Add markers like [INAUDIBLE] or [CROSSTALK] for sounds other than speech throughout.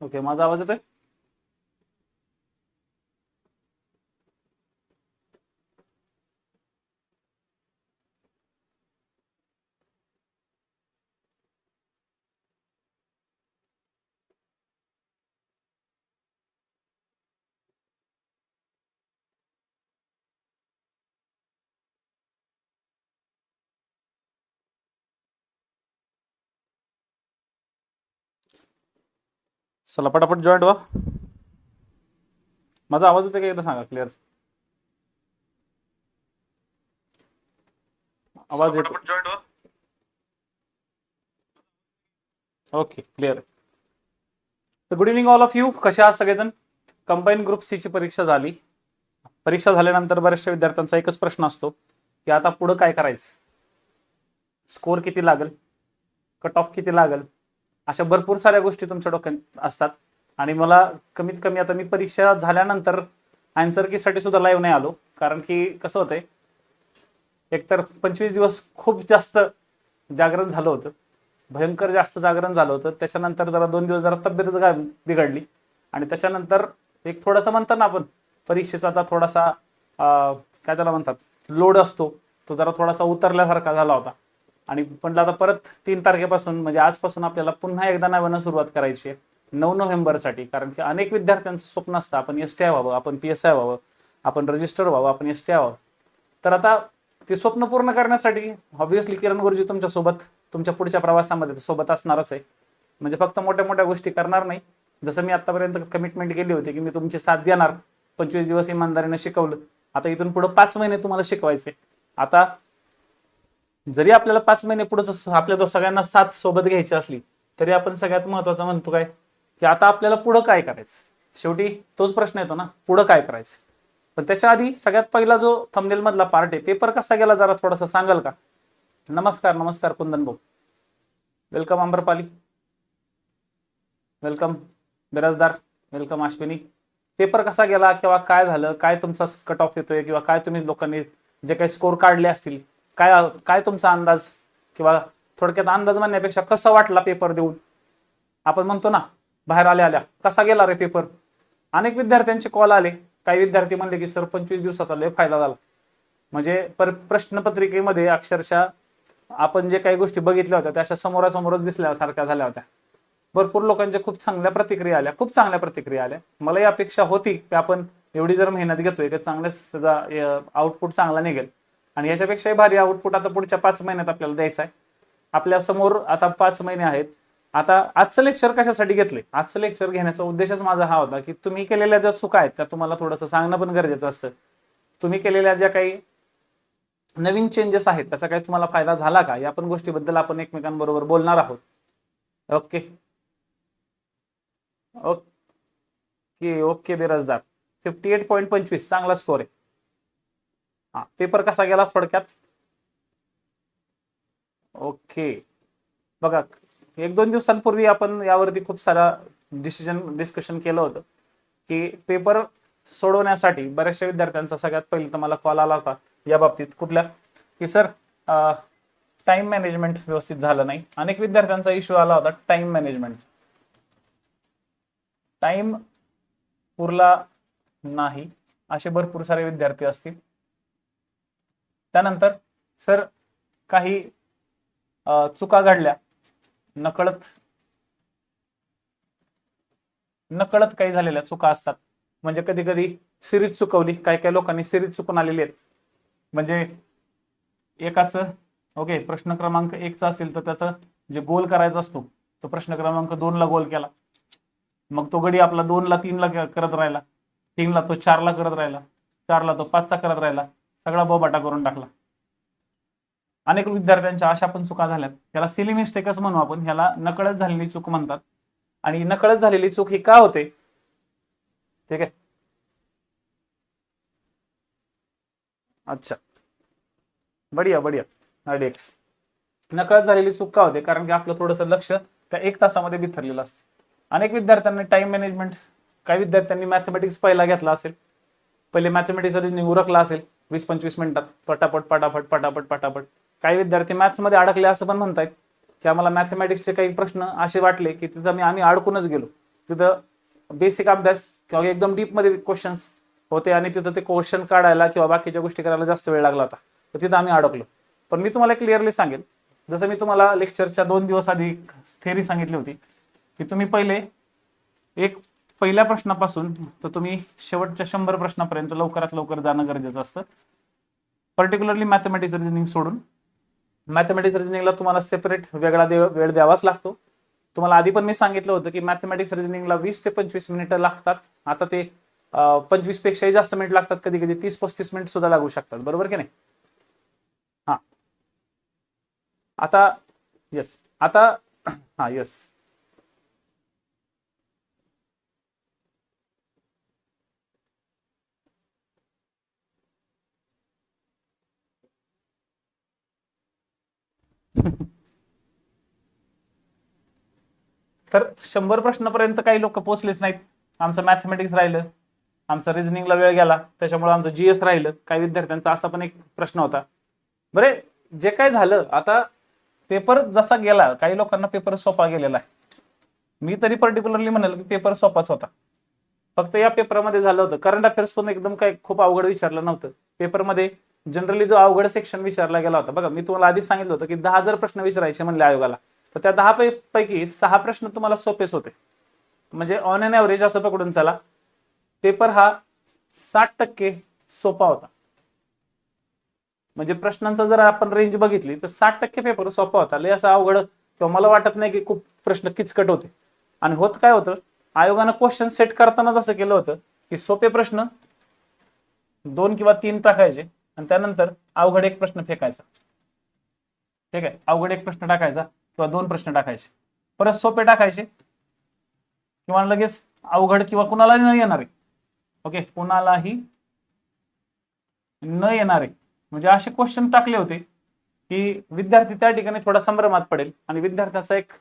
Okay माझा आवाज येतोय? चला पटापट जॉईंट व्हा माझा आवाज येतो का? एकदा सांगा क्लिअर आवाज येतो ओके क्लिअर तर good evening all of you कशा आहात सगळेजण? कंबाईन ग्रुप सी ची परीक्षा झाली. परीक्षा झाल्यानंतर बऱ्याचशा विद्यार्थ्यांचा एकच प्रश्न असतो की आता पुढं काय करायचं? स्कोर किती लागेल? कट ऑफ किती लागेल? अशा भरपूर साऱ्या गोष्टी तुमच्या डोक्यात असतात. आणि मला कमीत कमी आता मी परीक्षा झाल्यानंतर आन्सर कीसाठी सुद्धा लाईव्ह नाही आलो. कारण की कसं होतंय एकतर पंचवीस दिवस खूप जास्त जागरण झालं होतं. भयंकर जास्त जागरण झालं होतं. त्याच्यानंतर जरा दोन दिवस जरा तब्येतच गा बिघडली. आणि त्याच्यानंतर एक थोडासा म्हणतात ना आपण परीक्षेचा आता थोडासा काय त्याला म्हणतात लोड असतो. तो जरा थोडासा उतरल्यासारखा झाला होता. आणि पण आता परत तीन तारखेपासून म्हणजे आजपासून आपल्याला पुन्हा एकदा नव्यानं सुरुवात करायची आहे. नऊ नोव्हेंबरसाठी कारण की अनेक विद्यार्थ्यांचं स्वप्न असतं आपण एस टी आय व्हावं आपण पी एस आय व्हावं आपण रजिस्टर व्हावं आपण एस टी आय व्हावं. तर आता ते स्वप्न पूर्ण करण्यासाठी ऑब्व्हियसली किरण गुरुजी तुमच्यासोबत तुमच्या पुढच्या प्रवासामध्ये सोबत असणारच आहे. म्हणजे फक्त मोठ्या मोठ्या गोष्टी करणार नाही. जसं मी आतापर्यंत कमिटमेंट केली होती की मी तुमची साथ देणार पंचवीस दिवस इमानदारीनं शिकवलं. आता इथून पुढे पाच महिने तुम्हाला शिकवायचे. आता जरी आपल्याला पाच महिने पुढे आपल्या सगळ्यांना साथ सोबत घ्यायची असली तरी आपण सगळ्यात महत्वाचं म्हणतो काय? की आता आपल्याला पुढं काय करायचं? शेवटी तोच प्रश्न येतो ना पुढं काय करायचं? पण त्याच्या आधी सगळ्यात पहिला जो थंबनेल मधला पार्ट आहे पेपर कसा गेला जरा थोडासा सांगाल का? नमस्कार नमस्कार कुंदन भाऊ. Welcome Ambarpali welcome Birajdar. Welcome Ashwini. Paper कसा गेला किंवा काय झालं काय तुमचा कट ऑफ येतोय किंवा काय तुम्ही लोकांनी जे काही स्कोर काढले असतील काय काय तुमचा अंदाज? किंवा थोडक्यात अंदाज म्हणण्यापेक्षा कसा वाटला पेपर देऊन? आपण म्हणतो ना बाहेर आल्या आल्या. कसा गेला रे पेपर अनेक विद्यार्थ्यांचे कॉल आले. काही विद्यार्थी म्हणले की सर पंचवीस दिवसाचा लय फायदा झाला. म्हणजे पर प्रश्नपत्रिकेमध्ये अक्षरशः आपण जे काही गोष्टी बघितल्या होत्या त्या अशा समोरासमोरच दिसल्यासारख्या झाल्या होत्या. भरपूर लोकांच्या खूप चांगल्या प्रतिक्रिया आल्या. खूप चांगल्या प्रतिक्रिया आल्या. मलाही अपेक्षा होती की आपण एवढी जर मेहनत घेतोय तर चांगलेच त्याचा आउटपुट चांगला निघेल. आणि याच्यापेक्षाही भारी आउटपुट आता पुढच्या पाच महिन्यात आपल्याला द्यायचा आहे. आपल्यासमोर आता पाच महिने आहेत. आता आजचं लेक्चर कशासाठी घेतले आजचं लेक्चर घेण्याचा उद्देशच माझा हा होता की तुम्ही केलेल्या ज्या चुका आहेत त्या तुम्हाला थोडंसं सांगणं पण गरजेचं असतं. तुम्ही केलेल्या ज्या काही नवीन चेंजेस आहेत त्याचा काही तुम्हाला फायदा झाला का? या पण गोष्टीबद्दल आपण एकमेकांबरोबर बोलणार आहोत. Okay. Okay okay Birajdar. Fifty eight point पंचवीस चांगला स्कोर आहे. हा पेपर कसा गेला थोडक्यात? ओके बघा एक दोन दिवसांपूर्वी आपण यावरती खूप सारा डिसिजन डिस्कशन केलं होतं की पेपर सोडवण्यासाठी बऱ्याचशा विद्यार्थ्यांचा सगळ्यात पहिले तर मला कॉल आला होता या बाबतीत. कुठल्या? की सर टाइम मॅनेजमेंट व्यवस्थित झालं नाही. अनेक विद्यार्थ्यांचा इश्यू आला होता टाइम मॅनेजमेंटचा टाइम पुरला नाही. असे भरपूर सारे विद्यार्थी असतील. त्यानंतर सर काही चुका घडल्या. नकळत नकळत काही झालेल्या चुका असतात. म्हणजे कधी कधी सिरीज चुकवली काही काही लोकांनी सिरीज चुकून आलेली आहेत. म्हणजे एकाच ओके प्रश्न क्रमांक एकचा असेल तर त्याचा जे गोल करायचा असतो तो प्रश्न क्रमांक दोनला गोल केला. मग तो गडी आपला दोनला तीनला करत राहिला. तीनला तो चारला करत राहिला. चारला तो पाचचा करत राहिला. सगळा बोबाटा करून टाकला. अनेक विद्यार्थ्यांच्या अशा पण चुका झाल्यात. याला सिली मिस्टेकच म्हणू आपण. ह्याला नकळत झालेली चूक म्हणतात. आणि नकळत झालेली चूक ही का होते? ठीक आहे. अच्छा. बढिया बढिया. डेक्स नकळत झालेली चूक का होते? कारण की आपलं थोडंसं लक्ष त्या एक तासामध्ये बिथरलेलं असतं. अनेक विद्यार्थ्यांनी टाइम मॅनेजमेंट काही विद्यार्थ्यांनी मॅथमॅटिक्स पहिला घेतला असेल. पहिले मॅथमॅटिक्स रिजनिंग उरकला असेल. वीस पंचवीस मिनिटात. पटापट पटापट पटापट पटापट. काही विद्यार्थी मॅथ्समध्ये अडकले असं पण म्हणतायत की आम्हाला मॅथमॅटिक्सचे काही प्रश्न असे वाटले की तिथं मी आम्ही अडकूनच गेलो. तिथं बेसिक अभ्यास किंवा एकदम डीपमध्ये क्वेश्चन्स होते आणि तिथं ते क्वेश्चन काढायला किंवा बाकीच्या गोष्टी करायला जास्त वेळ लागला होता. तर तिथं आम्ही अडकलो. पण मी तुम्हाला क्लिअरली सांगेन जसं मी तुम्हाला लेक्चरच्या दोन दिवस आधी थेरी सांगितली होती की तुम्ही पहिले एक पहिल्या प्रश्नापासून तर तुम्ही शेवटच्या शंभर प्रश्नापर्यंत लवकरात लवकर जाणं गरजेचं असतं. पर्टिक्युलरली मॅथमॅटिक्स रिजनिंग सोडून. मॅथमॅटिक्स रिजनिंगला तुम्हाला सेपरेट वेगळा दे वेळ द्यावाच लागतो. तुम्हाला आधी पण मी सांगितलं होतं की मॅथमॅटिक्स रिजनिंगला वीस ते पंचवीस मिनिटं लागतात. आता ते पंचवीस पेक्षाही जास्त मिनिट लागतात. कधी कधी तीस पस्तीस मिनिट सुद्धा लागू शकतात. बरोबर की नाही? हा. आता येस आता हा येस [LAUGHS] तर शंभर प्रश्नापर्यंत काही लोक पोहोचलेच नाहीत. आमचं मॅथमॅटिक्स राहिलं. आमचं रिझनिंगला वेळ गेला. त्याच्यामुळे आमचं जीएस राहिलं. काही विद्यार्थ्यांचा असा पण एक प्रश्न होता. बरे जे काय झालं आता पेपर जसा गेला काही लोकांना पेपर सोपा गेलेला आहे. मी तरी पर्टिक्युलरली म्हणेल की पेपर सोपाच होता. फक्त या पेपरमध्ये झालं होतं. करंट अफेअर्स पण एकदम काही खूप अवघड विचारलं नव्हतं. पेपरमध्ये जनरली जो अवघड सेक्शन विचारला गेला होता बघा मी तुम्हाला आधीच सांगितलं होतं की दहा जर प्रश्न विचारायचे म्हणले आयोगाला तर त्या दहा पैकी सहा प्रश्न तुम्हाला सोपेच होते म्हणजे ऑन एन ॲव्हरेज असं पकडून चला. पेपर हा साठ टक्के सोपा होता. म्हणजे प्रश्नांचा जर आपण रेंज बघितली तर साठ टक्के पेपर सोपा होता. लय असं अवघड किंवा मला वाटत नाही की खूप प्रश्न किचकट होते. आणि होत काय होतं? आयोगानं क्वेश्चन सेट करताना असं केलं होतं की सोपे प्रश्न दोन किंवा तीन टाकायचे. आणि त्यानंतर अवघड एक प्रश्न फेकायचा. ठीक आहे? अवघड एक प्रश्न टाकायचा किंवा दोन प्रश्न टाकायचे. परत सोपे टाकायचे किंवा लगेच अवघड किंवा कुणालाही न येणारे. ओके? कुणालाही न येणारे. म्हणजे असे क्वेश्चन टाकले होते की विद्यार्थी त्या ठिकाणी थोडा संभ्रमात पडेल आणि विद्यार्थ्याचा एक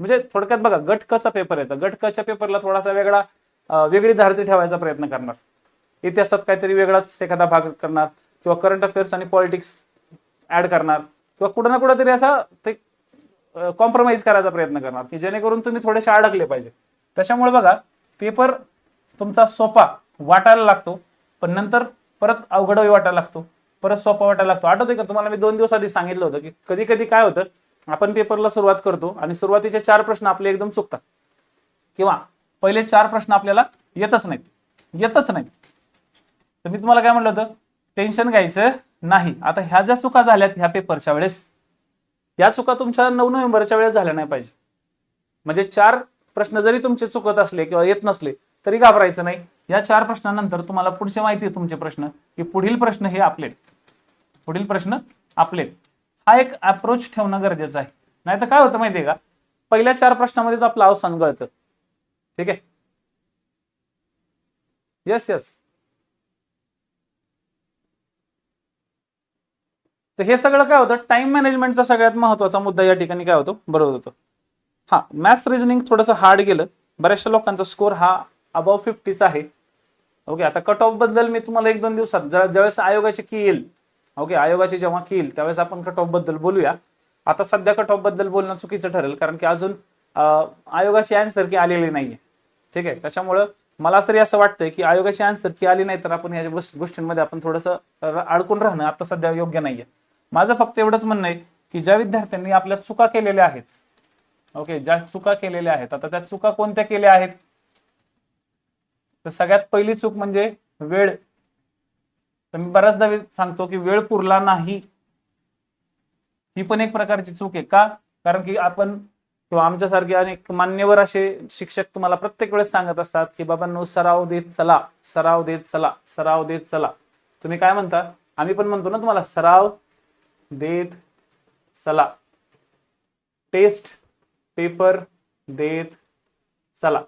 म्हणजे थोडक्यात बघा गटकचा पेपर येतो. गटकच्या पेपरला थोडासा वेगळा वेगळी धारती ठेवायचा प्रयत्न करणार. इतिहासात काहीतरी वेगळाच एखादा भाग करणार. किंवा करंट अफेअर्स आणि पॉलिटिक्स ऍड करणार किंवा कुठं ना कुठं तरी असा ते कॉम्प्रोमाइज करायचा प्रयत्न करणार की जेणेकरून तुम्ही थोडेसे अडकले पाहिजे. त्याच्यामुळे बघा पेपर तुमचा सोपा वाटायला लागतो पण नंतर परत अवघडही वाटायला लागतो परत सोपा वाटायला लागतो. आठवते का तुम्हाला मी दोन दिवस आधी सांगितलं होतं की कधी कधी काय होतं आपण पेपरला सुरुवात करतो आणि सुरुवातीचे चार प्रश्न आपले एकदम चुकतात. किंवा पहिले चार प्रश्न आपल्याला येतच नाहीत येतच नाहीत. तर मी तुम्हाला काय म्हणलं होतं? टेन्शन घ्यायचं नाही. आता ह्या ज्या चुका झाल्यात ह्या पेपरच्या वेळेस या चुका तुमच्या नऊ नोव्हेंबरच्या वेळेस झाल्या नाही पाहिजे. म्हणजे चार प्रश्न जरी तुमचे चुकत असले किंवा येत नसले तरी घाबरायचं नाही. या चार प्रश्नानंतर तुम्हाला पुढचे माहिती आहे तुमचे प्रश्न की पुढील प्रश्न हे आपले पुढील प्रश्न आपले हा एक अप्रोच ठेवणं गरजेचं आहे. नाही तर काय होतं माहितीये का? पहिल्या चार प्रश्नामध्येच आपलं अवसान गळतं. ठीक आहे? येस येस तर हे सगळं काय होतं? टाइम मॅनेजमेंटचा सगळ्यात महत्त्वाचा मुद्दा या ठिकाणी काय होतो? बरोबर होतो. हा मॅथ्स रिझनिंग थोडंसं हार्ड गेलं. बऱ्याचशा लोकांचा स्कोर हा अबाव फिफ्टीचा आहे. ओके आता कट ऑफबद्दल मी तुम्हाला एक दोन दिवसात ज्यावेळेस आयोगाची की येईल ओके आयोगाची जेव्हा की येईल त्यावेळेस आपण कट ऑफबद्दल बोलूया. आता सध्या कट ऑफबद्दल बोलणं चुकीचं ठरेल कारण की अजून आयोगाची अँसर की आलेली नाहीये. ठीक आहे? त्याच्यामुळं मला तरी असं वाटतंय की आयोगाची आन्सर की आली नाही तर आपण या गोष्टींमध्ये आपण थोडंसं अडकून राहणं आता सध्या योग्य नाहीये. माझं फक्त एवढंच म्हणणं आहे की ज्या विद्यार्थ्यांनी आपल्या चुका केलेल्या आहेत ओके ज्या चुका केलेल्या आहेत आता त्या चुका कोणत्या केल्या आहेत? तर सगळ्यात पहिली चूक म्हणजे वेळ. तर मी बऱ्याचदा सांगतो की वेळ पुरला नाही. ही पण एक प्रकारची चूक आहे. का? कारण की आपण किंवा आमच्यासारखे अनेक मान्यवर असे शिक्षक तुम्हाला प्रत्येक वेळेस सांगत असतात की बाबांनो सराव देत चला सराव देत चला सराव देत चला. तुम्ही काय म्हणता? आम्ही पण म्हणतो ना तुम्हाला सराव देत चला टेस्ट पेपर देत चला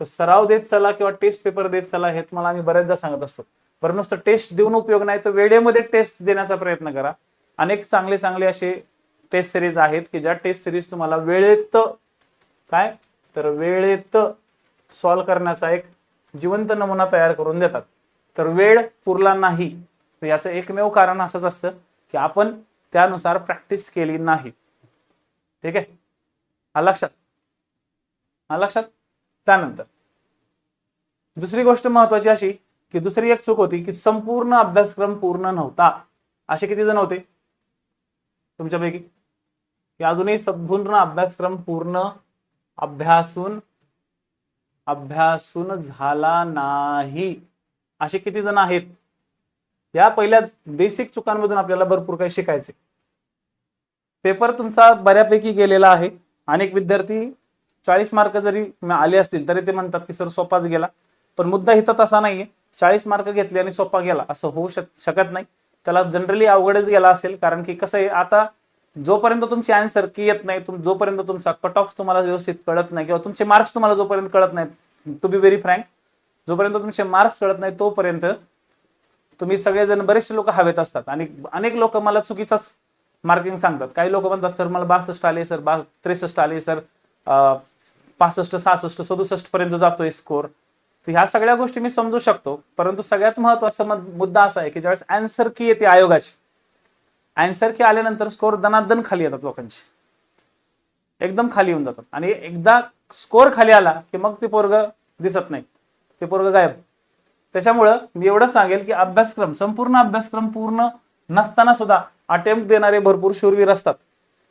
तर सराव देत चला किंवा टेस्ट पेपर देत चला हे तुम्हाला आम्ही बऱ्याचदा सांगत असतो. बरं नुसतं टेस्ट देऊन उपयोग नाही तर वेळेमध्ये टेस्ट देण्याचा प्रयत्न करा. अनेक चांगले चांगले असे टेस्ट सिरीज आहेत की ज्या टेस्ट सिरीज तुम्हाला वेळेत काय? तर वेळेत सॉल्व करण्याचा एक जिवंत नमुना तयार करून देतात. तर वेळ पुरला नाही. तर याचं एकमेव कारण असंच असतं की आपण त्यानुसार प्रॅक्टिस केली नाही. ठीक आहे? हा लक्षात. हा लक्षात? त्यानंतर. दुसरी गोष्ट महत्वाची अशी की दुसरी एक चूक होती की संपूर्ण अभ्यासक्रम पूर्ण नव्हता. असे किती जण होते? तुमच्यापैकी. की अजूनही संपूर्ण अभ्यासक्रम पूर्ण अभ्यासून अभ्यासून झाला नाही. असे किती जण आहेत? या पहिल्या बेसिक चुकांमधून आपल्याला भरपूर काही शिकायचे पेपर तुमचा बऱ्यापैकी गेलेला आहे. अनेक विद्यार्थी चाळीस मार्क जरी आले असतील तरी ते म्हणतात की सर सोपाच गेला. पण मुद्दा इथं तसा नाहीये. चाळीस मार्क घेतले आणि सोपा गेला असं होऊ शकत नाही. त्याला जनरली अवघडच गेला असेल कारण की कसं आहे आता जोपर्यंत तुमची आन्सर की येत नाही तुम जोपर्यंत तुमचा कट ऑफ तुम्हाला व्यवस्थित कळत नाही किंवा तुमचे मार्क्स तुम्हाला जोपर्यंत कळत नाहीत टू बी व्हेरी फ्रँक जोपर्यंत तुमचे मार्क्स कळत नाही तोपर्यंत तुम्ही सगळेजण बरेचसे लोक हवेत असतात. आणि अनेक लोक मला चुकीचाच मार्किंग सांगतात. काही लोक म्हणतात सर मला बासष्ट आले सर बा त्रेसष्ट आले सर पासष्ट सहासष्ट सदुसष्ट पर्यंत जातोय स्कोर तर ह्या सगळ्या गोष्टी मी समजू शकतो. परंतु सगळ्यात महत्त्वाचा मुद्दा असा आहे की ज्यावेळेस अँसर की येते आयोगाची अँसर की आल्यानंतर स्कोर दनादन खाली येतात लोकांचे. एकदम खाली येऊन जातात. आणि एकदा स्कोर खाली आला की मग ते पोरग दिसत नाही ते पोरग गायब. त्याच्यामुळं मी एवढंच सांगेल की अभ्यासक्रम संपूर्ण अभ्यासक्रम पूर्ण नसताना सुद्धा अटेम्प्ट देणारे भरपूर शूरवीर असतात.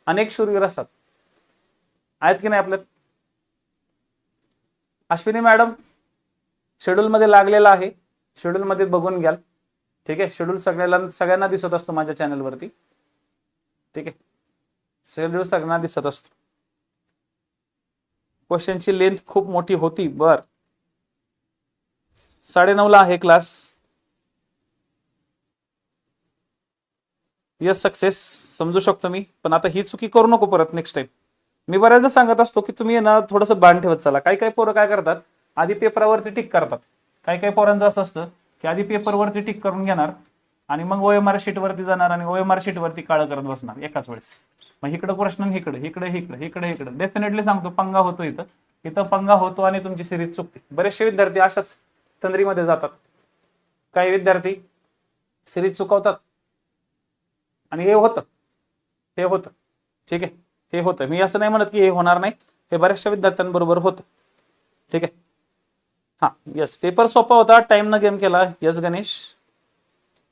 अनेक शूरवीर असतात. आहेत की नाही आपल्यात? अश्विनी मॅडम शेड्यूलमध्ये लागलेला आहे. शेड्यूल मध्ये बघून घ्याल. ठीक आहे? शेड्यूल सगळ्याला सगळ्यांना दिसत असतो माझ्या चॅनलवरती. ठीक आहे? शेड्यूल सगळ्यांना दिसत असतो. क्वेश्चनची लेंथ खूप मोठी होती. बर. साडेनऊला आहे क्लास यस सक्सेस समजू शकतो मी. पण आता ही चुकी करू नको परत नेक्स्ट टाइम मी बऱ्याचदा सांगत असतो की तुम्ही ना थोडंसं बाण ठेवत चला. काही काही पोरं काय करतात? आधी पेपरावरती टिक करतात. काही काही पोरांचं असं असतं की आधी पेपरवरती टिक करून घेणार आणि मग ओ एममार शीट शीटवरती जाणार आणि ओएमआर शीटवरती काळं करत बसणार एकाच वेळेस. मग इकडं प्रश्न इकडे इकडे इकडे इकडे इकडे. डेफिनेटली सांगतो पंगा होतो इथं. इथं पंगा होतो आणि तुमची सिरीज चुकते. बरेचसे विद्यार्थी अशाच तंद्रीमध्ये जातात. काही विद्यार्थी सिरीज चुकवतात. आणि हे होतं. हे होतं. ठीक आहे? हे होतं. मी असं नाही म्हणत की हे होणार नाही. हे बऱ्याचशा विद्यार्थ्यांबरोबर होतं. ठीक आहे? हा. यस पेपर सोपा होता. टाइम न गेम केला. यस गणेश.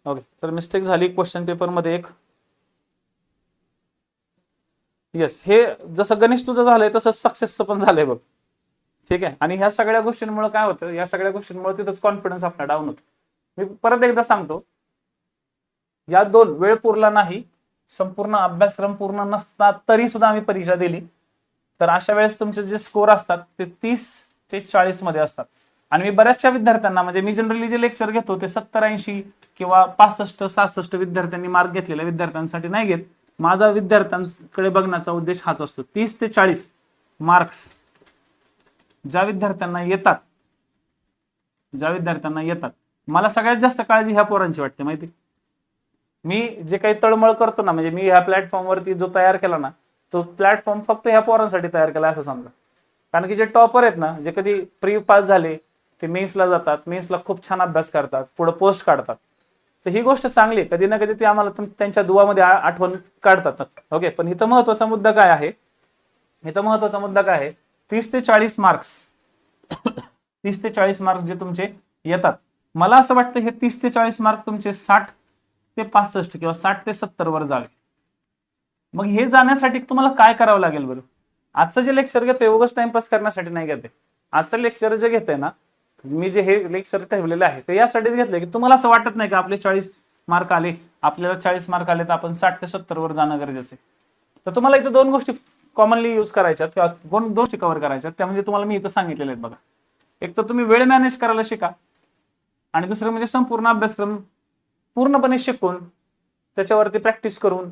ओके तर मिस्टेक झाली क्वेश्चन पेपरमध्ये एक. येस हे जसं गणेश तुझं झालंय तसं सक्सेसचं पण झालंय बघ. ठीक आहे? आणि ह्या सगळ्या गोष्टींमुळे काय होतं? या सगळ्या गोष्टींमुळे तिथंच कॉन्फिडन्स आपला डाऊन होतो. मी परत एकदा सांगतो. या दोन वेळ पुरला नाही संपूर्ण अभ्यासक्रम पूर्ण नसता तरी सुद्धा आम्ही परीक्षा दिली. तर अशा वेळेस तुमचे जे स्कोर असतात ते तीस ते चाळीसमध्ये असतात. आणि मी बऱ्याचशा विद्यार्थ्यांना म्हणजे मी जनरली जे लेक्चर घेतो ते सत्तर ऐंशी किंवा पासष्ट सहासष्ट विद्यार्थ्यांनी मार्क घेतलेल्या विद्यार्थ्यांसाठी नाही घेत. माझा विद्यार्थ्यांकडे बघण्याचा उद्देश हाच असतो. तीस ते चाळीस मार्क्स ज्या विद्यार्थ्यांना येतात ज्या विद्यार्थ्यांना येतात मला सगळ्यात जास्त काळजी ह्या पोरांची वाटते माहिती मी जे काही तळमळ करतो ना म्हणजे मी ह्या प्लॅटफॉर्मवरती जो तयार केला ना तो प्लॅटफॉर्म फक्त ह्या पोरांसाठी तयार केला असं समजा. कारण की जे टॉपर आहेत ना जे कधी प्री पास झाले ते मेन्सला जातात मेन्सला खूप छान अभ्यास करतात पुढे पोस्ट काढतात. तर ही गोष्ट चांगली कधी ना कधी ते आम्हाला त्यांच्या दुवामध्ये आठवण काढतात ओके पण इथं महत्त्वाचा मुद्दा काय आहे? इथं महत्त्वाचा मुद्दा काय आहे? तीस ते चाळीस मार्क्स तीस ते चाळीस मार्क्स जे तुमचे येतात. मला असं वाटतं हे तीस ते चाळीस मार्क तुमचे साठ ते पासष्ट किंवा साठ ते सत्तर वर जावे. मग हे जाण्यासाठी तुम्हाला काय करावं लागेल बरं? आजचं जे लेक्चर घेतोय उगाच टाइमपास करण्यासाठी नाही घेते. आजचं लेक्चर जे घेते ना मी जे हे लेक्चर ठेवलेले आहे ते यासाठीच घेतलंय की तुम्हाला असं वाटत नाही का आपले चाळीस मार्क आले आपल्याला चाळीस मार्क आले तर आपण साठ ते सत्तर वर जाणं गरजेचं आहे. तर तुम्हाला इथं दोन गोष्टी कॉमनली यूज करायच्यात किंवा दोन दोन गोष्टी कव्हर करायच्यात. त्या म्हणजे तुम्हाला मी इथं सांगितलेले आहेत बघा. एक तर तुम्ही वेळ मॅनेज करायला शिका. आणि दुसरं म्हणजे संपूर्ण अभ्यासक्रम पूर्णपणे शिकून त्याच्यावरती प्रॅक्टिस करून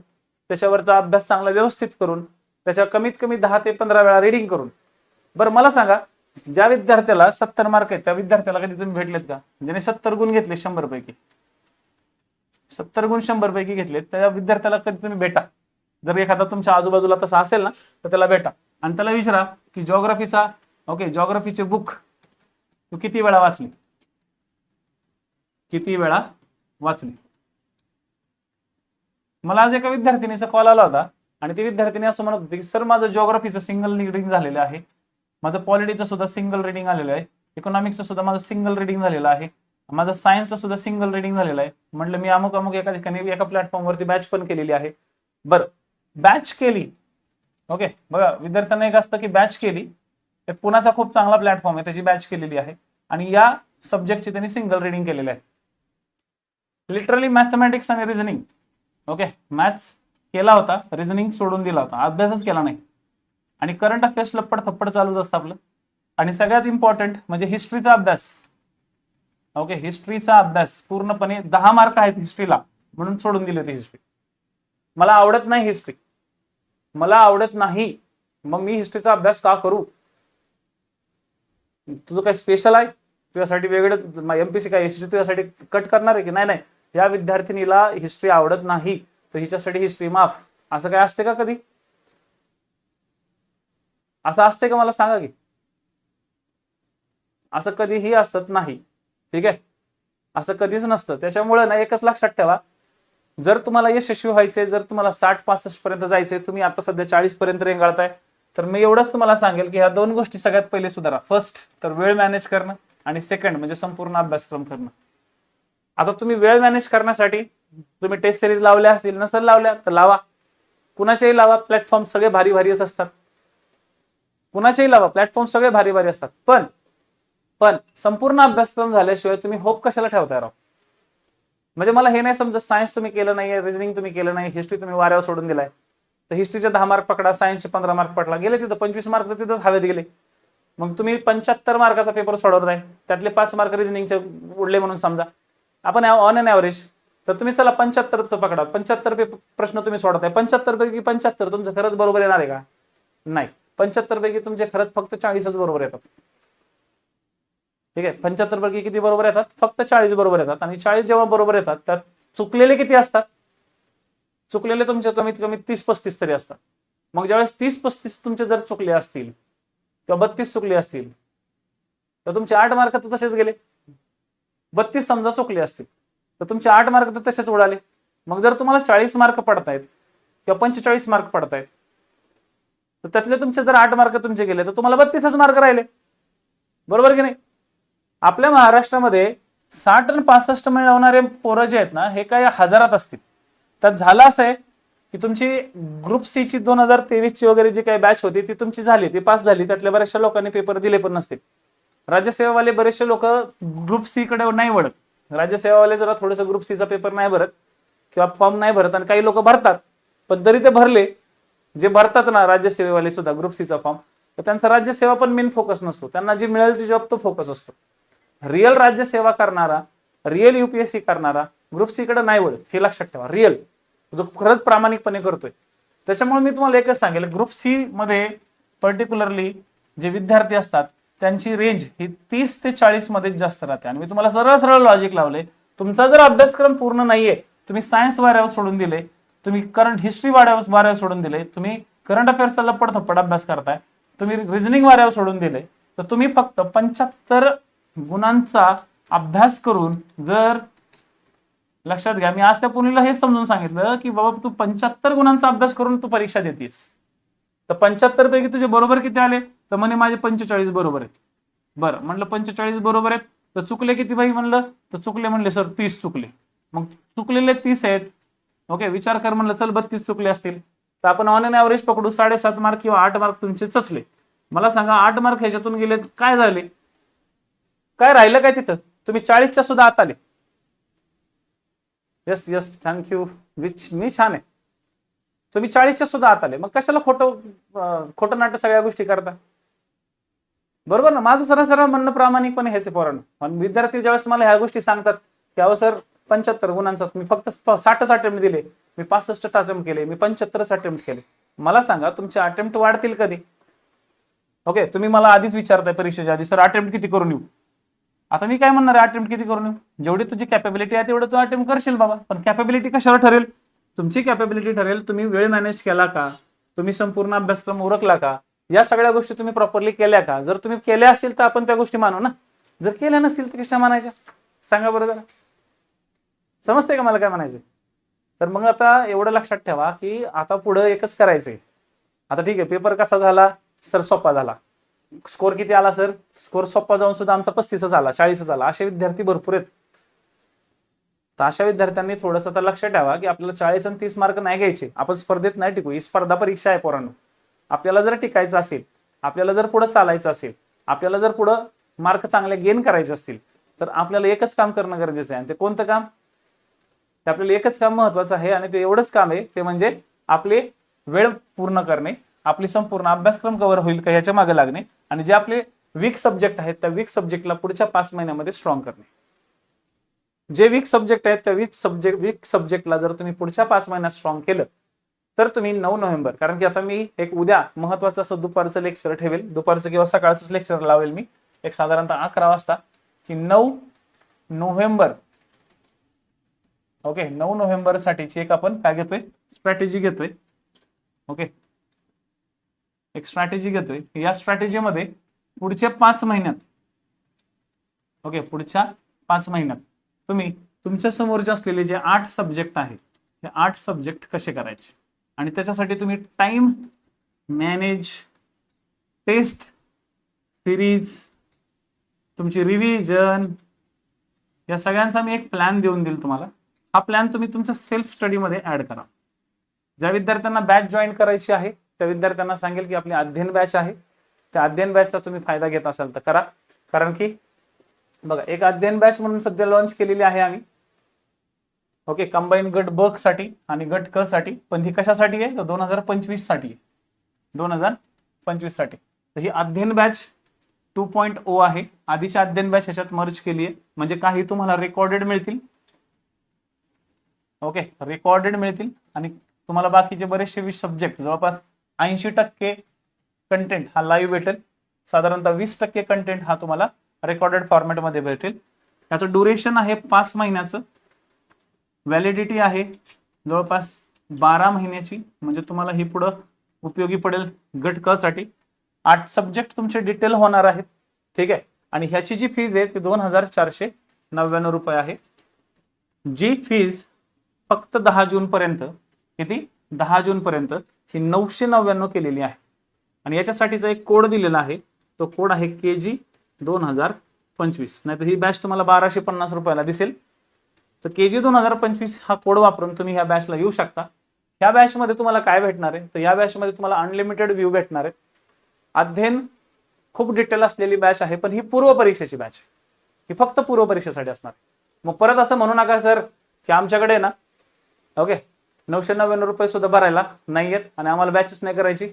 त्याच्यावरचा अभ्यास चांगला व्यवस्थित करून त्याच्या कमीत कमी दहा ते पंधरा वेळा रिडिंग करून. बरं मला सांगा ज्या विद्यार्थ्याला सत्तर मार्क आहेत त्या विद्यार्थ्याला कधी तुम्ही भेटलेत का? ज्याने सत्तर गुण घेतले शंभर पैकी सत्तर गुण शंभर पैकी घेतलेत त्या विद्यार्थ्याला कधी तुम्ही भेटा? जर एखादा तुमच्या आजूबाजूला तसा असेल ना तर त्याला भेटा. आणि त्याला विचारा की जॉग्रफीचा ओके जॉग्रफीचे बुक तू किती वेळा वाचली? किती वेळा वाचली? मला आज एका विद्यार्थिनीचा कॉल आला होता आणि ती विद्यार्थिनी असं म्हणत होती की सर माझं जॉग्रफीचं सिंगल रिडिंग झालेलं आहे. माझं पॉलिटीचं सुद्धा सिंगल रिडिंग आलेलं आहे. इकॉनॉमिक्सचं सुद्धा माझं सिंगल रिडिंग झालेलं आहे. माझं सायन्सचं सुद्धा सिंगल रिडिंग झालेलं आहे. म्हटलं मी अमुक अमुक एका ठिकाणी एका प्लॅटफॉर्मवरती बॅच पण केलेली आहे. बरं. बॅच केली. ओके बघा विद्यार्थ्यांना एक असतं की बॅच केली ते पुण्याचा खूप चांगला प्लॅटफॉर्म आहे त्याची बॅच केलेली आहे. आणि या सब्जेक्टची त्यांनी सिंगल रिडिंग केलेले आहे. लिटरली मॅथमॅटिक्स आणि रिझनिंग ओके मॅथ्स केला होता रिझनिंग सोडून दिला होता. अभ्यासच केला नाही. आणि करंट अफेअर्स लप्पड थप्पड चालूच असतं आपलं. आणि सगळ्यात इम्पॉर्टंट म्हणजे हिस्ट्रीचा अभ्यास. ओके हिस्ट्रीचा अभ्यास. पूर्णपणे दहा मार्क आहेत हिस्ट्रीला म्हणून सोडून दिली होती हिस्ट्री मला आवडत नाही हिस्ट्री मला आवडत नाही मग मी हिस्ट्रीचा अभ्यास का करू? तुझं काय स्पेशल आहे? तुझ्यासाठी वेगळं एमपीसी काय हिस्ट्री तुझ्यासाठी कट करणार आहे की? नाही नाही. या विद्यार्थिनीला हिस्ट्री आवडत नाही तर हिच्यासाठी हिस्ट्री माफ. असं काय असते का कधी? असं असते का मला सांगा की? असं कधीही असत नाही. ठीक आहे? असं कधीच नसतं. त्याच्यामुळे ना एकच लक्षात ठेवा जर तुम्हाला यशस्वी व्हायचंय जर तुम्हाला साठ पासष्ट पर्यंत जायचंय तुम्ही आता सध्या चाळीस पर्यंत रेंगाळताय तर मी एवढंच तुम्हाला सांगेल की ह्या दोन गोष्टी सगळ्यात पहिले सुधारा. फर्स्ट तर वेळ मॅनेज करणं आणि सेकंड म्हणजे संपूर्ण अभ्यासक्रम करणं. आता तुम्ही वेळ मॅनेज करण्यासाठी तुम्ही टेस्ट सिरीज लावल्या असतील नसेल लावल्या तर लावा. कुणाच्याही लावा प्लॅटफॉर्म सगळे भारी भारीच असतात. कुणाच्याही लावा प्लॅटफॉर्म सगळे भारी भारी असतात. पण पण संपूर्ण अभ्यासक्रम झाल्याशिवाय तुम्ही होप कशाला ठेवताय राव? म्हणजे मला हे नाही समजत सायन्स तुम्ही केलं नाही रिझनिंग तुम्ही केलं नाही हिस्ट्री तुम्ही वाऱ्यावर सोडून दिलाय. तर हिस्ट्रीचे दहा मार्क पकडा सायन्सचे पंधरा मार्क पकडला गेले तिथं पंचवीस मार्क तिथं तिथंच हवेत गेले. मग तुम्ही पंच्याहत्तर मार्काचा पेपर सोडवताय त्यातले पाच मार्क रिझनिंगचे उडले म्हणून समजा. आपण ऑन अन ॲव्हरेज तर तुम्ही चला पंच्याहत्तर पकडा. पंच्याहत्तर पेपर प्रश्न तुम्ही सोडताय पंच्याहत्तर पैकी पंच्याहत्तर तुमचं खरंच बरोबर येणार आहे का? नाही. पंच्याहत्तर पैकी तुमचे खरंच फक्त चाळीसच बरोबर येतात. ठीक आहे? पंच्याहत्तर पैकी किती बरोबर येतात? फक्त चाळीस बरोबर येतात. आणि चाळीस जेव्हा बरोबर येतात त्यात चुकलेले किती असतात? चुकलेले तुमचे कमीत कमी तीस पस्तीस तरी असतात. मग ज्यावेळेस तीस पस्तीस तुमचे जर चुकले असतील किंवा बत्तीस चुकले असतील तर तुमचे आठ मार्क तर तसेच गेले. बत्तीस समजा चुकले असतील तर तुमचे आठ मार्क तर तसेच उडाले. मग जर तुम्हाला चाळीस मार्क पडतायत किंवा पंचेचाळीस मार्क पडतायत तर त्यातले तुमचे जर आठ मार्क तुमचे गेले तर तुम्हाला बत्तीसच मार्क राहिले. बरोबर की नाही? आपल्या महाराष्ट्रामध्ये साठ आणि पासष्ट मिळवणारे पोरं जे आहेत ना हे काही हजारात असतील. त्यात झालं असं आहे की तुमची ग्रुप सी ची दोन हजार तेवीसची वगैरे जी काही बॅच होती ती तुमची झाली ती पास झाली. त्यातल्या बऱ्याचशा लोकांनी पेपर दिले पण नसतील. राज्यसेवावाले बरेचसे लोक ग्रुप सी कडे नाही वळत. राज्यसेवावाले जरा थोडंसं ग्रुप सीचा पेपर नाही भरत किंवा फॉर्म नाही भरत आणि काही लोक भरतात. पण तरी ते भरले. जे भरतात ना राज्यसेवेवाले सुद्धा ग्रुप सीचा फॉर्म तर त्यांचा राज्यसेवा पण मेन फोकस नसतो. त्यांना जे मिळेल ते जॉब तो फोकस असतो. रिअल राज्यसेवा करणारा रिअल युपीएससी करणारा ग्रुप सी कडे नाही वळत. हे लक्षात ठेवा. रिअल जो खरंच प्रामाणिकपणे करतोय. त्याच्यामुळे मी तुम्हाला एकच सांगेल ग्रुप सी मध्ये पर्टिक्युलरली जे विद्यार्थी असतात त्यांची रेंज ही तीस ते चाळीसमध्ये जास्त राहते. आणि मी तुम्हाला सरळ सरळ लॉजिक लावले तुमचा जर अभ्यासक्रम पूर्ण नाहीये तुम्ही सायन्स वाऱ्यावर सोडून दिले तुम्ही करंट हिस्ट्री वाऱ्यावर वाऱ्यावर सोडून दिले तुम्ही करंट अफेअर्सचा लपड थप्पड अभ्यास करताय तुम्ही रिझनिंग वाऱ्यावर सोडून दिले तर तुम्ही फक्त पंच्याहत्तर गुणांचा अभ्यास करून जर लक्षात घ्या मी आज त्या पुणेला हे समजून सांगितलं की बाबा तू पंच्याहत्तर गुणांचा अभ्यास करून तू परीक्षा देतेस तर पंच्याहत्तर पैकी तुझे बरोबर किती आले? तर म्हणे माझे पंचेचाळीस बरोबर आहेत. बरं म्हणलं पंचेचाळीस बरोबर आहेत तर चुकले किती बाई म्हणलं? तर चुकले म्हणले सर तीस चुकले. मग चुकलेले तीस आहेत. ओके विचार कर म्हणलं चल बत्तीस चुकले असतील. तर आपण ऑन अन ॲव्हरेज पकडू साडेसात मार्क किंवा आठ मार्क तुमचे चचले. मला सांगा आठ मार्क ह्याच्यातून गेले काय झाले? काय राहिलं काय तिथं? तुम्ही चाळीसच्या सुद्धा आत आले. Yes yes thank you which मी छान आहे. तुम्ही चाळीसच्या सुद्धा आत आले. मग कशाला खोटं खोटं नाटक सगळ्या गोष्टी करता? बरोबर ना? माझं सरळ सरळ म्हणणं प्रामाणिकपणे हेच आहे विद्यार्थी ज्यावेळेस मला ह्या गोष्टी सांगतात की अहो सर पंच्याहत्तर गुणांचा मी फक्त साठच अटेम्प्ट दिले. मी पासष्ट अटेम्प्ट केले. मी पंच्याहत्तरच अटेम्प्ट केले. मला सांगा तुमचे अटेम्प्ट वाढतील कधी? ओके तुम्ही मला आधीच विचारताय परीक्षेच्या आधी सर अटेम्प्ट किती करून येऊ? आता मी काय म्हणणार आहे? अटेम्प्ट किती करून? जेवढी तुझी कॅपेबिलिटी आहे तेवढं तू अटेम्प्ट करशील बाबा. पण कॅपेबिलिटी कशावर ठरेल? तुमची कॅपेबिलिटी ठरेल तुम्ही वेळ मॅनेज केला का? तुम्ही संपूर्ण अभ्यासक्रम उरकला का? या सगळ्या गोष्टी तुम्ही प्रॉपरली केल्या का? जर तुम्ही केल्या असतील तर आपण त्या गोष्टी मानू ना. जर केल्या नसतील तर कशा मानायच्या? सांगा बरं जरा. समजते का मला काय म्हणायचं तर मग आता एवढं लक्षात ठेवा की आता पुढं एकच करायचंय. आता ठीक आहे पेपर कसा झाला? सर सोपा झाला. स्कोर किती आला सर? स्कोर सोपा जाऊन सुद्धा आमचा पस्तीसच आला चाळीसच आला. असे विद्यार्थी भरपूर आहेत. तर अशा विद्यार्थ्यांनी थोडंसं आता लक्षात ठेवा की आपल्याला चाळीस आणि तीस मार्क नाही घ्यायचे. आपण स्पर्धेत नाही टिकू. ही स्पर्धा परीक्षा आहे पोरांनो. आपल्याला जर टिकायचं असेल आपल्याला जर पुढे चालायचं असेल आपल्याला जर पुढं मार्क चांगले गेन करायचे असतील तर आपल्याला एकच काम करणं गरजेचं आहे. आणि ते कोणतं काम? ते आपल्याला एकच काम महत्वाचं आहे आणि ते एवढंच काम आहे ते म्हणजे आपले वेळ पूर्ण करणे. आपली संपूर्ण अभ्यासक्रम कव्हर होईल का याच्या मागे लागणे आणि जे आपले वीक सब्जेक्ट आहेत त्या वीक सब्जेक्टला पुढच्या पाच महिन्यामध्ये स्ट्रॉंग करणे. जे वीक सब्जेक्ट आहेत त्या वीक सब्जेक्ट वीक सब्जेक्टला जर तुम्ही पुढच्या पाच महिन्यात स्ट्रॉंग केलं तर तुम्ही नऊ नोव्हेंबर कारण की आता मी एक उद्या महत्वाचं असं दुपारचं लेक्चर ठेवेल. दुपारचं किंवा सकाळचंच लेक्चर लावेल मी. एक साधारणतः अकरा वाजता की नऊ नोव्हेंबर ओके नऊ नोव्हेंबर साठीची एक आपण काय घेतोय? स्ट्रॅटेजी घेतोय. ओके एक स्ट्रॅटेजी घेतोय. या स्ट्रॅटेजीमध्ये पुढच्या पाच महिन्यात ओके पुढच्या पाच महिन्यात तुम्ही तुमच्या समोरचे असलेले जे आठ सब्जेक्ट आहेत हे आठ सब्जेक्ट कसे करायचे? आणि त्याच्यासाठी तुम्ही टाइम मॅनेज टेस्ट सिरीज तुमची रिव्हिजन या सगळ्यांचा मी एक प्लॅन देऊन देईल तुम्हाला. हा प्लॅन तुम्ही तुमच्या सेल्फ स्टडीमध्ये ऍड करा. ज्या विद्यार्थ्यांना बॅच जॉईन करायची आहे त्या विद्यार्थ्यांना सांगेल की आपली अध्ययन बॅच आहे. त्या अध्ययन बॅचचा तुम्ही फायदा घेत असाल तर करा. कारण की बघा एक अध्ययन बॅच म्हणून सध्या लॉन्च केलेली आहे आम्ही. ओके कंबाईन गट ब साठी आणि गट क साठी. पण ही कशासाठी आहे? तर दोन हजार पंचवीससाठी आहे. दोन हजार पंचवीससाठी. तर ही अध्ययन बॅच टू पॉईंट ओ आहे. आधीच्या अध्ययन बॅच ह्याच्यात मर्ज केली आहे. म्हणजे काही तुम्हाला रेकॉर्डेड मिळतील. ओके रेकॉर्डेड मिळतील. आणि तुम्हाला बाकीचे बरेचसे वीस सब्जेक्ट जवळपास ऐंशी टक्के कंटेंट हा लाईव्ह भेटेल. साधारणतः वीस टक्के कंटेंट हा तुम्हाला रेकॉर्डेड फॉर्मॅटमध्ये भेटेल. याचं ड्युरेशन आहे पाच महिन्याचं. व्हॅलिडिटी आहे जवळपास बारा महिन्याची. म्हणजे तुम्हाला ही पुढं उपयोगी पडेल गट क साठी. आठ सब्जेक्ट तुमचे डिटेल होणार आहेत. ठीक आहे? आणि ह्याची जी फीज आहे ती दोन हजार चारशे नव्याण्णव रुपये आहे. जी फीज फक्त दहा जून पर्यंत किती? दहा जून पर्यंत ही नऊशे नव्याण्णव केलेली आहे. आणि याच्यासाठीचा एक कोड दिलेला आहे. तो कोड आहे के जी दोन हजार पंचवीस. नाहीतर ही बॅच तुम्हाला बाराशे पन्नास रुपयाला दिसेल. तर के जी दोन हजार पंचवीस हा कोड वापरून तुम्ही ह्या बॅचला येऊ शकता. ह्या बॅचमध्ये तुम्हाला काय भेटणार आहे? तर या बॅचमध्ये तुम्हाला अनलिमिटेड व्ह्यू भेटणार आहेत अध्ययन खूप डिटेल असलेली बॅच आहे पण ही पूर्व परीक्षेची बॅच आहे. ही फक्त पूर्व परीक्षेसाठी असणार मग परत असं म्हणू नका सर की आमच्याकडे ना. ओके नऊशे नव्याण्णव रुपये सुद्धा भरायला नाही आहेत आणि आम्हाला बॅचेस नाही करायची.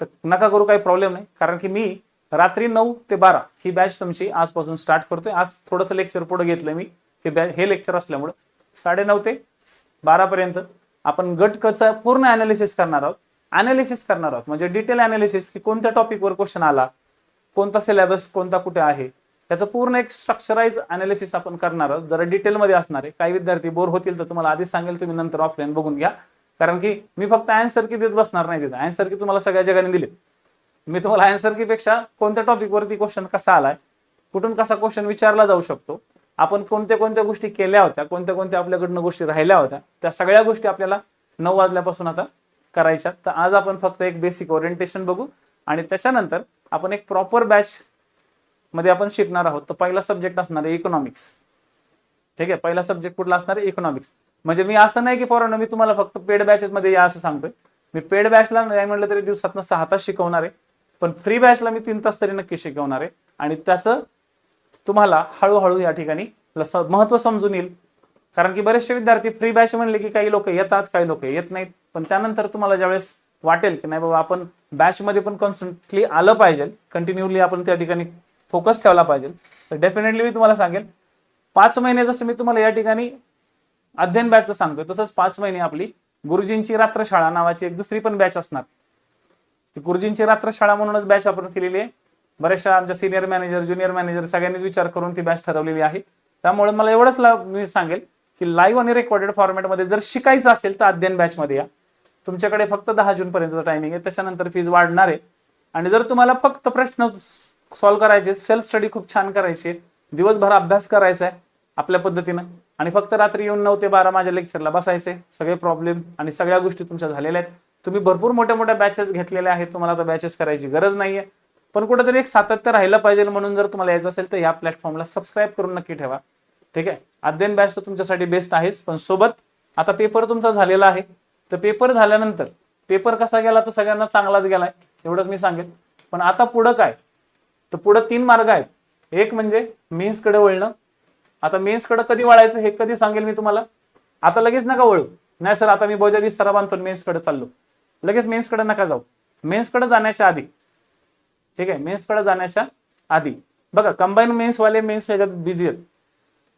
तर नका करू काही प्रॉब्लेम नाही. कारण की मी रात्री नऊ ते बारा ही बॅच तुमची आजपासून स्टार्ट करतोय. आज थोडंसं लेक्चर पुढे घेतलं मी. हे बॅच हे लेक्चर असल्यामुळं. साडे नऊ ते बारापर्यंत आपण गट कचा पूर्ण अनालिसिस करणार आहोत. अनालिसिस करणार आहोत. म्हणजे डिटेल अनालिसिस की कोणत्या टॉपिकवर क्वेश्चन आला कोणता सिलेबस कोणता कुठे आहे त्याचं पूर्ण एक स्ट्रक्चराइज अनालिसिस आपण करणार आहोत. जरा डिटेलमध्ये असणार आहे. काही विद्यार्थी बोर होतील तर तुम्हाला आधीच सांगेल तुम्ही नंतर ऑफलाईन बघून घ्या. कारण की मी फक्त अँसर की देत बसणार नाही तिथं. अँसर की तुम्हाला सगळ्या जगाने दिले मी तुम्हाला अँसर की पेक्षा कोणत्या टॉपिकवरती क्वेश्चन कसा आलाय कुठून कसा क्वेश्चन विचारला जाऊ शकतो आपण कोणत्या कोणत्या गोष्टी केल्या होत्या कोणत्या कोणत्या आपल्याकडनं गोष्टी राहिल्या होत्या त्या सगळ्या गोष्टी आपल्याला नऊ वाजल्यापासून आता करायच्या तर आज आपण फक्त एक बेसिक ओरिएंटेशन बघू आणि त्याच्यानंतर आपण एक प्रॉपर बॅच मध्ये आपण शिकणार आहोत तर पहिला सब्जेक्ट असणार आहे इकॉनॉमिक्स ठीक आहे? पहिला सब्जेक्ट कुठला असणार आहे? इकॉनॉमिक्स म्हणजे मी असं नाही की पोरांनो मी तुम्हाला फक्त पेड बॅचेस मध्ये या असं सांगतोय. मी पेड बॅचला नाही म्हटलं तरी दिवसातनं सहा तास शिकवणार आहे. पण फ्री बॅचला मी तीन तास तरी नक्की शिकवणार आहे. आणि त्याचं तुम्हाला हळूहळू या ठिकाणी महत्त्व समजून येईल. कारण की बरेचसे विद्यार्थी फ्री बॅच म्हणले की काही लोक येतात काही लोक येत नाहीत. पण त्यानंतर तुम्हाला ज्यावेळेस वाटेल की नाही बाबा आपण बॅच मध्ये पण कॉन्स्टंटली आलं पाहिजे. कंटिन्युअली आपण त्या ठिकाणी फोकस ठेवला पाहिजे. तर डेफिनेटली मी तुम्हाला सांगेल पाच महिने जसं मी तुम्हाला या ठिकाणी अध्ययन बॅचचं सांगतोय तसंच पाच महिने आपली गुरुजींची रात्रशाळा नावाची एक दुसरी पण बॅच असणार. ती गुरुजींची रात्रशाळा म्हणूनच बॅच आपण केलेली आहे. बऱ्याचशा आमच्या सिनियर मॅनेजर ज्युनियर मॅनेजर सगळ्यांनीच विचार करून ती बॅच ठरवलेली आहे. त्यामुळे मला एवढंच मी सांगेल की लाईव्ह आणि रेकॉर्डेड फॉर्मॅटमध्ये जर शिकायचं असेल तर अध्ययन बॅचमध्ये या. तुमच्याकडे फक्त दहा जून पर्यंतचा टायमिंग आहे त्याच्यानंतर फीज वाढणार आहे. आणि जर तुम्हाला फक्त प्रश्न सॉल्व्ह करायचे सेल्फ स्टडी खूप छान करायची आहे, दिवसभर अभ्यास करायचा आहे आपल्या पद्धतीनं. आणि फक्त रात्री येऊन नऊ ते बारा माझ्या लेक्चरला बसायचे. सगळे प्रॉब्लेम आणि सगळ्या गोष्टी तुमच्या झालेल्या आहेत. तुम्ही भरपूर मोठ्या मोठ्या बॅचेस घेतलेल्या आहेत. तुम्हाला आता बॅचेस करायची गरज नाहीये. पण कुठेतरी एक सातत्य राहिलं पाहिजे म्हणून जर तुम्हाला यायचं असेल तर या प्लॅटफॉर्मला सबस्क्राईब करून नक्की ठेवा. ठीक आहे? अध्ययन बॅच तर तुमच्यासाठी बेस्ट आहेच. पण सोबत आता पेपर तुमचा झालेला आहे. तर पेपर झाल्यानंतर पेपर कसा गेला तर सगळ्यांना चांगलाच गेलाय. एवढंच मी सांगेन. पण आता पुढं काय? तर पुढं तीन मार्ग आहेत. एक म्हणजे मेन्सकडे वळणं. आता मेन्सकडे कधी वळायचं हे कधी सांगेल मी तुम्हाला? आता लगेच नका वळू. नाही सर आता मी बोजा विस्तारा बांधतो मेन्सकडे चाललो. लगेच मेन्सकडे नका जाऊ. मेन्सकडे जाण्याच्या आधी. ठीक आहे मेन्सकडे जाण्याच्या आधी. बघा कंबाईन मेन्स वाले मेन्स याच्यात बिझी आहेत.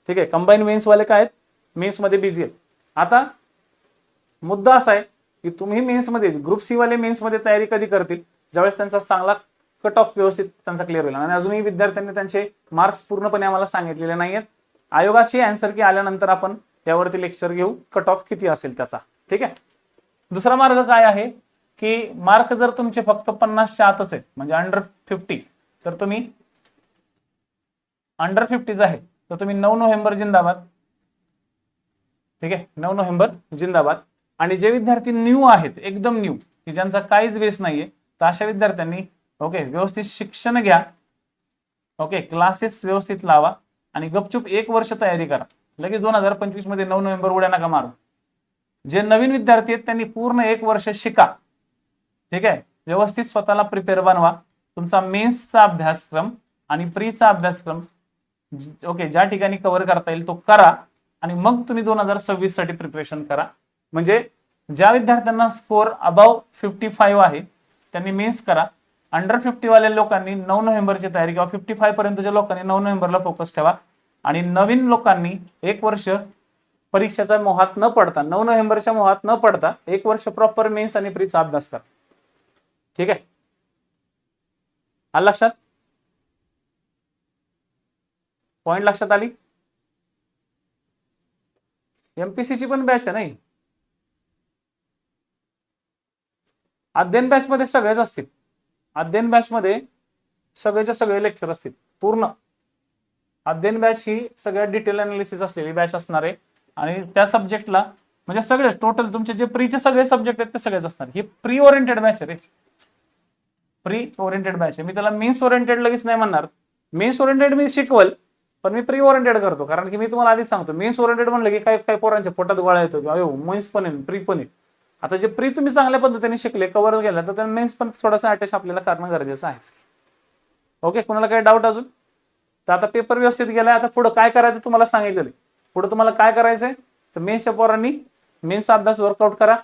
ठीक आहे कंबाईन मेन्स वाले काय आहेत? मेन्समध्ये बिझी आहेत. आता मुद्दा असा आहे की तुम्ही मेन्समध्ये ग्रुप सी वाले मेन्समध्ये तयारी कधी करतील? ज्यावेळेस त्यांचा चांगला कट ऑफ व्यवस्थित त्यांचा क्लिअर होईल. आणि अजूनही विद्यार्थ्यांनी त्यांचे मार्क्स पूर्णपणे आम्हाला सांगितलेले नाही आहेत आयोगाची अँसर की आल्यानंतर आपण यावरती लेक्चर घेऊ. कट ऑफ किती असेल त्याचा? ठीक आहे? दुसरा मार्ग काय आहे? की मार्क जर तुमचे फक्त पन्नासच्या आतच आहेत म्हणजे अंडर फिफ्टी तर तुम्ही अंडर फिफ्टीज आहे तर तुम्ही नऊ नोव्हेंबर जिंदाबाद. ठीक आहे? नऊ नोव्हेंबर जिंदाबाद. आणि जे विद्यार्थी न्यू आहेत एकदम न्यू की ज्यांचा काहीच बेस नाहीये तर अशा विद्यार्थ्यांनी ओके व्यवस्थित शिक्षण घ्या. ओके क्लासेस व्यवस्थित लावा आणि गपचूप एक वर्ष तयारी करा. लगेच दोन हजार पंचवीसमध्ये नऊ नोव्हेंबर उड्या नका मारू. जे नवीन विद्यार्थी आहेत त्यांनी पूर्ण एक वर्ष शिका. ठीक आहे? व्यवस्थित स्वतःला प्रिपेअर बनवा. तुमचा मेन्सचा अभ्यासक्रम आणि प्रीचा अभ्यासक्रम ओके ज्या ठिकाणी कव्हर करता येईल तो करा आणि मग तुम्ही दोन हजार सव्वीससाठी प्रिपरेशन करा. म्हणजे ज्या विद्यार्थ्यांना स्कोअर अबाव फिफ्टी फाईव्ह आहे त्यांनी मेन्स करा. अंडर फिफ्टीवाल्या लोकांनी नऊ नोव्हेंबरची तयारी किंवा फिफ्टी फाय पर्यंतच्या लोकांनी नऊ नोव्हेंबरला फोकस ठेवा. आणि नवीन लोकांनी एक वर्ष परीक्षेचा मोहात न पडता नऊ नोव्हेंबरच्या मोहात न पडता एक वर्ष प्रॉपर मेन्स आणि प्रीचा अभ्यास करा. ठीक आहे? आलं लक्षात? पॉइंट लक्षात आली? एमपीसी ची पण बॅच आहे नाही? अध्ययन बॅच मध्ये सगळेच असतील. अध्ययन बॅच मध्ये सगळेच्या सगळे लेक्चर असतील. पूर्ण. अध्ययन बॅच ही सगळ्यात डिटेल अनालिसिस असलेली बॅच असणार आहे. आणि त्या सब्जेक्टला म्हणजे सगळे टोटल तुमचे जे प्रीचे सगळे सब्जेक्ट आहेत ते सगळेच असणार. ही प्री ओरिएंटेड बॅच आहे रे. प्री ओरिएंटेड बॅच आहे. मी त्याला मेन्स ओरिएंटेड लगेच नाही म्हणणार. मेन्स ओरिएंटेड मी शिकवल पण मी प्री ओरिएंटेड करतो. कारण की मी तुम्हाला आधीच सांगतो मेन्स ओरिएंटेड म्हणलं की काही काही पोरांच्या पोटात गोळा येतो किंवा मेन्स पण येईल प्री पण येईल आता जे प्री तुम्ही चांगल्या पद्धतीने शिकले कव्हर गेला तर मेन्स पण थोडासा अटॅच आपल्याला करणं गरजेचं आहेच ओके कुणाला काही डाऊट अजून? तर आता पेपर व्यवस्थित गेलाय आता पुढं काय करायचं तुम्हाला सांगितलेलं पुढे पुढं तुम्हाला काय करायचंय? तर मेन्सच्या पोरांनी मेन्सचा अभ्यास वर्कआउट करा.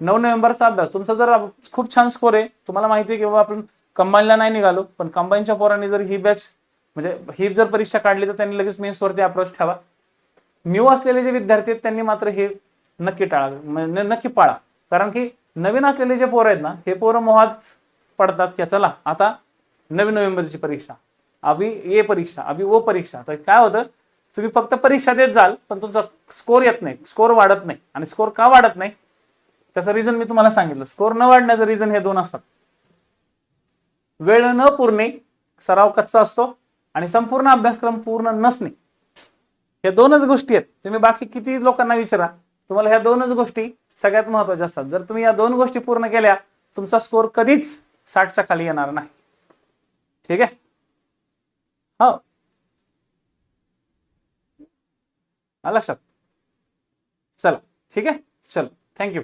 नऊ नोव्हेंबरचा अभ्यास. तुमचा जर खूप छान स्कोर आहे तुम्हाला माहिती आहे की बाबा आपण कंबाईनला नाही निघालो पण कंबाईनच्या पोरांनी जर ही बॅच म्हणजे ही जर परीक्षा काढली तर त्यांनी लगेच मेन्सवरती अप्रोच ठेवा. न्यू असलेले जे विद्यार्थी आहेत त्यांनी मात्र हे नक्की टाळा म्हणजे नक्की पाळा. कारण की नवीन असलेले जे पोरं आहेत ना हे पोरं मोहात पडतात की चला आता नवीन नोव्हेंबरची परीक्षा अभि ए परीक्षा अभि ओ परीक्षा. तर काय होतं तुम्ही फक्त परीक्षा देत जाल पण तुमचा स्कोर येत नाही स्कोर वाढत नाही. आणि स्कोर का वाढत नाही? त्याचं रिझन मी तुम्हाला सांगितलं. स्कोर न वाढण्याचं रिझन हे दोन असतात. वेळ न पुरणे सराव कच्चा असतो आणि संपूर्ण अभ्यासक्रम पूर्ण नसणे. हे दोनच गोष्टी आहेत. तुम्ही बाकी किती लोकांना विचारा तुम्हाला ह्या दोनच गोष्टी सगळ्यात महत्त्वाच्या असतात. जर तुम्ही या दोन गोष्टी पूर्ण केल्या तुमचा स्कोर कधीच साठच्या खाली येणार नाही. ठीक आहे? हो. लक्षात. चला. ठीक आहे? चलो. थँक्यू